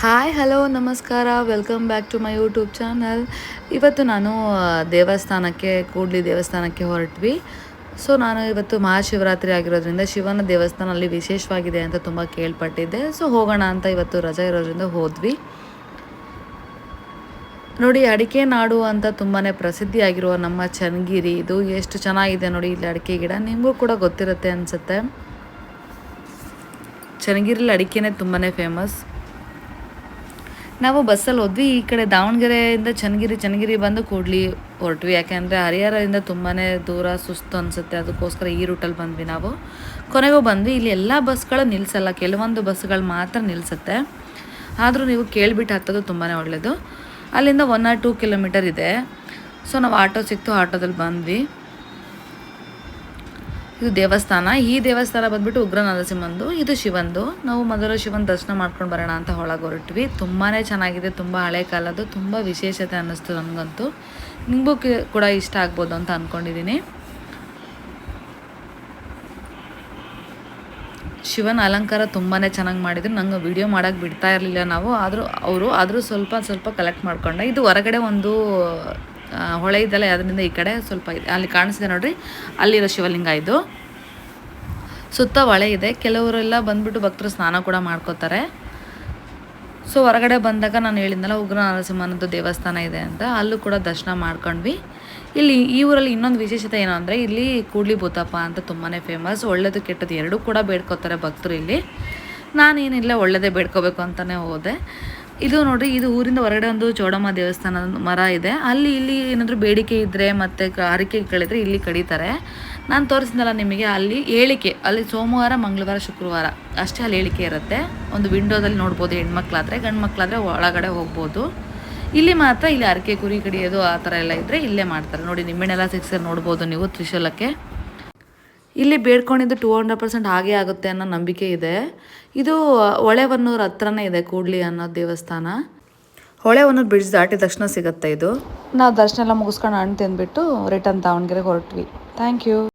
Hi hello ನಮಸ್ಕಾರ. Welcome back to my YouTube channel ಇವತ್ತು ನಾನು ದೇವಸ್ಥಾನಕ್ಕೆ, ಕೂಡ್ಲಿ ದೇವಸ್ಥಾನಕ್ಕೆ ಹೊರಟ್ವಿ. ಸೊ ನಾನು ಇವತ್ತು ಮಹಾಶಿವರಾತ್ರಿ ಆಗಿರೋದ್ರಿಂದ ಶಿವನ ದೇವಸ್ಥಾನ ಅಲ್ಲಿ ವಿಶೇಷವಾಗಿದೆ ಅಂತ ತುಂಬ ಕೇಳ್ಪಟ್ಟಿದ್ದೆ. ಸೊ ಹೋಗೋಣ ಅಂತ ಇವತ್ತು ರಜೆ ಇರೋದ್ರಿಂದ ಹೋದ್ವಿ. ನೋಡಿ, ಅಡಿಕೆ ನಾಡು ಅಂತ ತುಂಬಾ ಪ್ರಸಿದ್ಧಿಯಾಗಿರುವ ನಮ್ಮ ಚನ್ನಗಿರಿ, ಇದು ಎಷ್ಟು ಚೆನ್ನಾಗಿದೆ ನೋಡಿ ಇಲ್ಲಿ ಅಡಿಕೆ ಗಿಡ. ನಿಮಗೂ ಕೂಡ ಗೊತ್ತಿರುತ್ತೆ ಅನಿಸುತ್ತೆ. ಚನ್ನಗಿರಿಲಿ ಅಡಿಕೆನೇ ತುಂಬಾ ಫೇಮಸ್ ನಾವು ಬಸ್ಸಲ್ಲಿ ಹೋದ್ವಿ, ಈ ಕಡೆ ದಾವಣಗೆರೆಯಿಂದ ಚನ್ನಗಿರಿ ಚನ್ನಗಿರಿ ಬಂದು ಕೂಡ್ಲಿ ಹೊರಟ್ವಿ. ಯಾಕೆಂದರೆ ಹರಿಹರದಿಂದ ತುಂಬಾ ದೂರ ಸುಸ್ತು ಅನಿಸುತ್ತೆ. ಅದಕ್ಕೋಸ್ಕರ ಈ ರೂಟಲ್ಲಿ ಬಂದ್ವಿ ನಾವು. ಕೊನೆಗೂ ಬಂದ್ವಿ. ಇಲ್ಲಿ ಎಲ್ಲ ಬಸ್ಗಳು ನಿಲ್ಲಿಸಲ್ಲ ಕೆಲವೊಂದು ಬಸ್ಗಳು ಮಾತ್ರ ನಿಲ್ಲಿಸುತ್ತೆ ಆದರೂ ನೀವು ಕೇಳಿಬಿಟ್ಟು ಹತ್ತೋದು ತುಂಬಾ ಒಳ್ಳೆಯದು ಅಲ್ಲಿಂದ ಒನ್ ಆರ್ ಟೂ ಕಿಲೋಮೀಟರ್ ಇದೆ. ಸೊ ನಾವು ಆಟೋ ಸಿಕ್ತು, ಆಟೋದಲ್ಲಿ ಬಂದ್ವಿ. ಇದು ದೇವಸ್ಥಾನ. ಈ ದೇವಸ್ಥಾನ ಬಂದ್ಬಿಟ್ಟು ಉಗ್ರ ನರಸಿಂಹಂದು, ಇದು ಶಿವಂದು. ನಾವು ಮೊದಲು ಶಿವನ ದರ್ಶನ ಮಾಡ್ಕೊಂಡು ಬರೋಣ ಅಂತ ಒಳಗೆ ಹೊರಟ್ವಿ. ತುಂಬಾ ಚೆನ್ನಾಗಿದೆ, ತುಂಬ ಹಳೆ ಕಾಲದ್ದು, ತುಂಬ ವಿಶೇಷತೆ ಅನ್ನಿಸ್ತು ನನಗಂತೂ. ನಿಮಗೂ ಕೂಡ ಇಷ್ಟ ಆಗ್ಬೋದು ಅಂತ ಅಂದ್ಕೊಂಡಿದ್ದೀನಿ ಶಿವನ ಅಲಂಕಾರ ತುಂಬಾ ಚೆನ್ನಾಗಿ ಮಾಡಿದ್ರು. ನಂಗೆ ವಿಡಿಯೋ ಮಾಡೋಕ್ಕೆ ಬಿಡ್ತಾ ಇರಲಿಲ್ಲ ನಾವು. ಆದರೂ, ಅವರು ಆದರೂ ಸ್ವಲ್ಪ ಸ್ವಲ್ಪ ಕಲೆಕ್ಟ್ ಮಾಡ್ಕೊಂಡೆ. ಇದು ಹೊರಗಡೆ ಒಂದು ಹೊಳೆ ಇದೆಲ್ಲ ಅದರಿಂದ ಈ ಕಡೆ ಸ್ವಲ್ಪ ಅಲ್ಲಿ ಕಾಣಿಸಿದೆ ನೋಡ್ರಿ. ಅಲ್ಲಿರೋ ಶಿವಲಿಂಗ ಇದು. ಸುತ್ತ ಹೊಳೆ ಇದೆ. ಕೆಲವರೆಲ್ಲ ಬಂದ್ಬಿಟ್ಟು ಭಕ್ತರು ಸ್ನಾನ ಕೂಡ ಮಾಡ್ಕೋತಾರೆ. ಸೊ, ಹೊರಗಡೆ ಬಂದಾಗ ನಾನು ಹೇಳಿದ್ನಲ್ಲ, ಉಗ್ರ ನರಸಿಂಹನದ್ದು ದೇವಸ್ಥಾನ ಇದೆ ಅಂತ. ಅಲ್ಲೂ ಕೂಡ ದರ್ಶನ ಮಾಡ್ಕೊಂಡ್ವಿ. ಇಲ್ಲಿ ಈ ಊರಲ್ಲಿ ಇನ್ನೊಂದು ವಿಶೇಷತೆ ಏನು ಅಂದರೆ, ಇಲ್ಲಿ ಕೂಡ್ಲಿ ಭೂತಪ್ಪ ಅಂತ ತುಂಬಾ ಫೇಮಸ್ ಒಳ್ಳೇದು ಕೆಟ್ಟದ್ದು ಎರಡೂ ಕೂಡ ಬೇಡ್ಕೋತಾರೆ ಭಕ್ತರು ಇಲ್ಲಿ. ನಾನೇನಿಲ್ಲ ಒಳ್ಳೆಯದೇ ಬೇಡ್ಕೋಬೇಕು ಅಂತಲೇ ಹೋದೆ. ಇದು ನೋಡ್ರಿ, ಇದು ಊರಿಂದ ಹೊರಗಡೆ ಒಂದು ಚೌಡಮ್ಮ ದೇವಸ್ಥಾನದ ಮರ ಇದೆ. ಅಲ್ಲಿ ಇಲ್ಲಿ ಏನಾದರೂ ಬೇಡಿಕೆ ಇದ್ದರೆ ಮತ್ತು ಹರಿಕೆಗಳಿದ್ರೆ ಇಲ್ಲಿ ಕಡಿತಾರೆ. ನಾನು ತೋರಿಸಿದ್ನಲ್ಲ ನಿಮಗೆ, ಅಲ್ಲಿ ಹೇಳಿಕೆ ಅಲ್ಲಿ ಸೋಮವಾರ, ಮಂಗಳವಾರ, ಶುಕ್ರವಾರ, ಅಷ್ಟೇ ಅಲ್ಲಿ ಹೇಳಿಕೆ ಇರುತ್ತೆ. ಒಂದು ವಿಂಡೋದಲ್ಲಿ ನೋಡ್ಬೋದು ಹೆಣ್ಮಕ್ಳಾದ್ರೆ ಗಂಡು ಮಕ್ಕಳಾದರೆ ಒಳಗಡೆ ಹೋಗ್ಬೋದು. ಇಲ್ಲಿ ಮಾತ್ರ ಇಲ್ಲಿ ಅರಕೆ ಕುರಿ ಕಡಿಯೋದು ಆ ಥರ ಎಲ್ಲ ಇದ್ದರೆ ಇಲ್ಲೇ ಮಾಡ್ತಾರೆ. ನೋಡಿ ನಿಂಬೆಣ್ಣೆಲ್ಲ ಸಿಕ್ಸರ್ ನೋಡ್ಬೋದು ನೀವು ತ್ರಿಶೂಲಕ್ಕೆ. ಇಲ್ಲಿ ಬೇಡ್ಕೊಂಡಿದ್ದು ಟೂ ಹಂಡ್ರೆಡ್ ಪರ್ಸೆಂಟ್ ಹಾಗೆ ಆಗುತ್ತೆ ಅನ್ನೋ ನಂಬಿಕೆ ಇದೆ. ಇದು ಹೊಳೆವನ್ನೂರು ಹತ್ರನೇ ಇದೆ ಕೂಡ್ಲಿ ಅನ್ನೋ ದೇವಸ್ಥಾನ. ಹೊಳೆವನ್ನೂರು ಬ್ರಿಡ್ಜ್ ದಾಟಿದ ತಕ್ಷಣ ಸಿಗುತ್ತೆ ಇದು. ನಾವು ದರ್ಶನ ಎಲ್ಲ ಮುಗಿಸ್ಕೊಂಡು ಹಣ್ಣು ತಿಂದ್ಬಿಟ್ಟು ರಿಟರ್ನ್ ದಾವಣಗೆರೆಗೆ ಹೊರಟ್ವಿ. Thank you